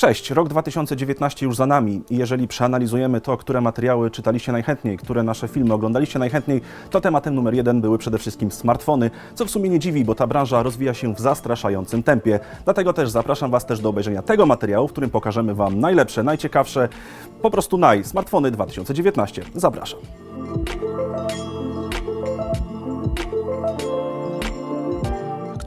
Cześć, rok 2019 już za nami i jeżeli przeanalizujemy to, które materiały czytaliście najchętniej, które nasze filmy oglądaliście najchętniej, to tematem numer jeden były przede wszystkim smartfony, co w sumie nie dziwi, bo ta branża rozwija się w zastraszającym tempie. Dlatego też zapraszam Was też do obejrzenia tego materiału, w którym pokażemy Wam najlepsze, najciekawsze, po prostu naj, smartfony 2019. Zapraszam.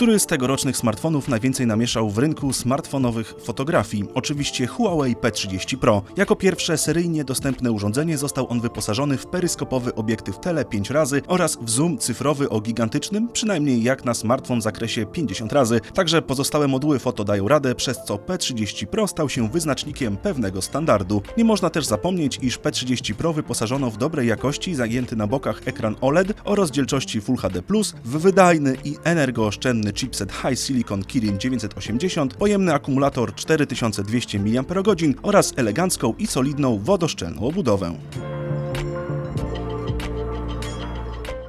Który z tegorocznych smartfonów najwięcej namieszał w rynku smartfonowych fotografii? Oczywiście Huawei P30 Pro. Jako pierwsze seryjnie dostępne urządzenie został on wyposażony w peryskopowy obiektyw tele 5 razy oraz w zoom cyfrowy o gigantycznym, przynajmniej jak na smartfon zakresie 50 razy. Także pozostałe moduły foto dają radę, przez co P30 Pro stał się wyznacznikiem pewnego standardu. Nie można też zapomnieć, iż P30 Pro wyposażono w dobrej jakości zagięty na bokach ekran OLED o rozdzielczości Full HD+, w wydajny i energooszczędny chipset High Silicon Kirin 980, pojemny akumulator 4200 mAh oraz elegancką i solidną wodoszczelną obudowę.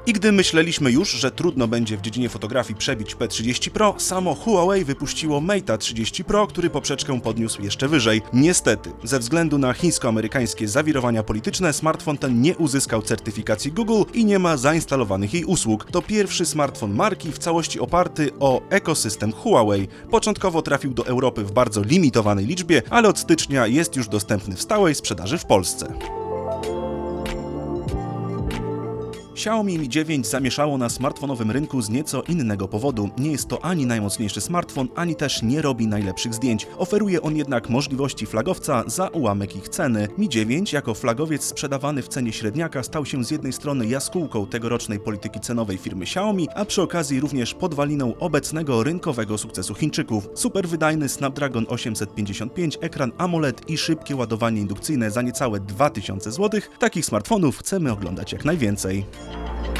I gdy myśleliśmy już, że trudno będzie w dziedzinie fotografii przebić P30 Pro, samo Huawei wypuściło Mate 30 Pro, który poprzeczkę podniósł jeszcze wyżej. Niestety, ze względu na chińsko-amerykańskie zawirowania polityczne, smartfon ten nie uzyskał certyfikacji Google i nie ma zainstalowanych jej usług. To pierwszy smartfon marki w całości oparty o ekosystem Huawei. Początkowo trafił do Europy w bardzo limitowanej liczbie, ale od stycznia jest już dostępny w stałej sprzedaży w Polsce. Xiaomi Mi 9 zamieszało na smartfonowym rynku z nieco innego powodu. Nie jest to ani najmocniejszy smartfon, ani też nie robi najlepszych zdjęć. Oferuje on jednak możliwości flagowca za ułamek ich ceny. Mi 9 jako flagowiec sprzedawany w cenie średniaka stał się z jednej strony jaskółką tegorocznej polityki cenowej firmy Xiaomi, a przy okazji również podwaliną obecnego rynkowego sukcesu Chińczyków. Super wydajny Snapdragon 855, ekran AMOLED i szybkie ładowanie indukcyjne za niecałe 2000 zł. Takich smartfonów chcemy oglądać jak najwięcej. Thank you.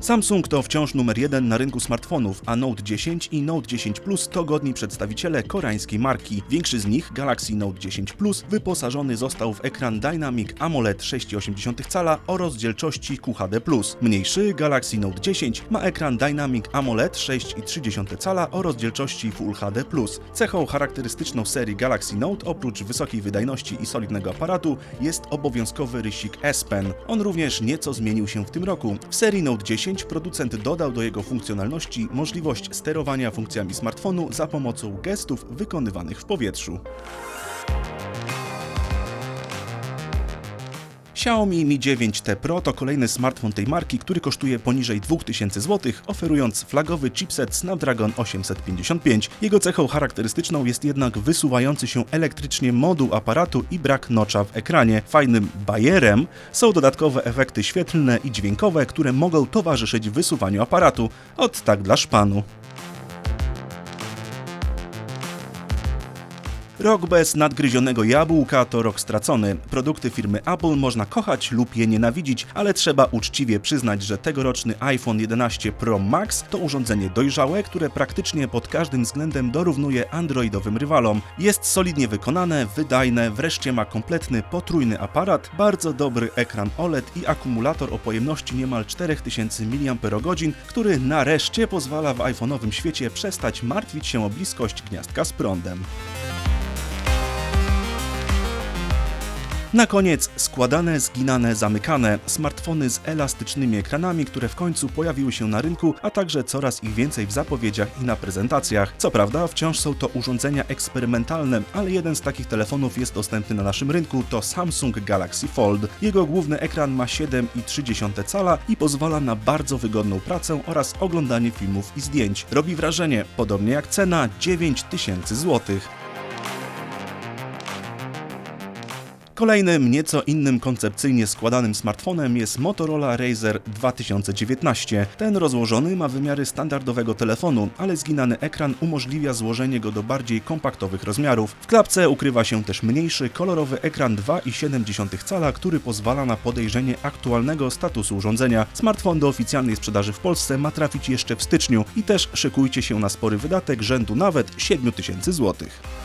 Samsung to wciąż numer jeden na rynku smartfonów, a Note 10 i Note 10 Plus to godni przedstawiciele koreańskiej marki. Większy z nich, Galaxy Note 10 Plus, wyposażony został w ekran Dynamic AMOLED 6,8 cala o rozdzielczości QHD+. Mniejszy, Galaxy Note 10, ma ekran Dynamic AMOLED 6,3 cala o rozdzielczości Full HD+. Cechą charakterystyczną serii Galaxy Note, oprócz wysokiej wydajności i solidnego aparatu, jest obowiązkowy rysik S Pen. On również nieco zmienił się w tym roku. W serii Note 10 producent dodał do jego funkcjonalności możliwość sterowania funkcjami smartfonu za pomocą gestów wykonywanych w powietrzu. Xiaomi Mi 9T Pro to kolejny smartfon tej marki, który kosztuje poniżej 2000 zł, oferując flagowy chipset Snapdragon 855. Jego cechą charakterystyczną jest jednak wysuwający się elektrycznie moduł aparatu i brak nocza w ekranie. Fajnym bajerem są dodatkowe efekty świetlne i dźwiękowe, które mogą towarzyszyć wysuwaniu aparatu. Od tak dla szpanu. Rok bez nadgryzionego jabłka to rok stracony. Produkty firmy Apple można kochać lub je nienawidzić, ale trzeba uczciwie przyznać, że tegoroczny iPhone 11 Pro Max to urządzenie dojrzałe, które praktycznie pod każdym względem dorównuje androidowym rywalom. Jest solidnie wykonane, wydajne, wreszcie ma kompletny potrójny aparat, bardzo dobry ekran OLED i akumulator o pojemności niemal 4000 mAh, który nareszcie pozwala w iPhone'owym świecie przestać martwić się o bliskość gniazdka z prądem. Na koniec składane, zginane, zamykane smartfony z elastycznymi ekranami, które w końcu pojawiły się na rynku, a także coraz ich więcej w zapowiedziach i na prezentacjach. Co prawda, wciąż są to urządzenia eksperymentalne, ale jeden z takich telefonów jest dostępny na naszym rynku to Samsung Galaxy Fold. Jego główny ekran ma 7,3 cala i pozwala na bardzo wygodną pracę oraz oglądanie filmów i zdjęć. Robi wrażenie, podobnie jak cena 9000 złotych. Kolejnym, nieco innym koncepcyjnie składanym smartfonem jest Motorola Razr 2019. Ten rozłożony ma wymiary standardowego telefonu, ale zginany ekran umożliwia złożenie go do bardziej kompaktowych rozmiarów. W klapce ukrywa się też mniejszy, kolorowy ekran 2,7 cala, który pozwala na podejrzenie aktualnego statusu urządzenia. Smartfon do oficjalnej sprzedaży w Polsce ma trafić jeszcze w styczniu i też szykujcie się na spory wydatek rzędu nawet 7000 złotych.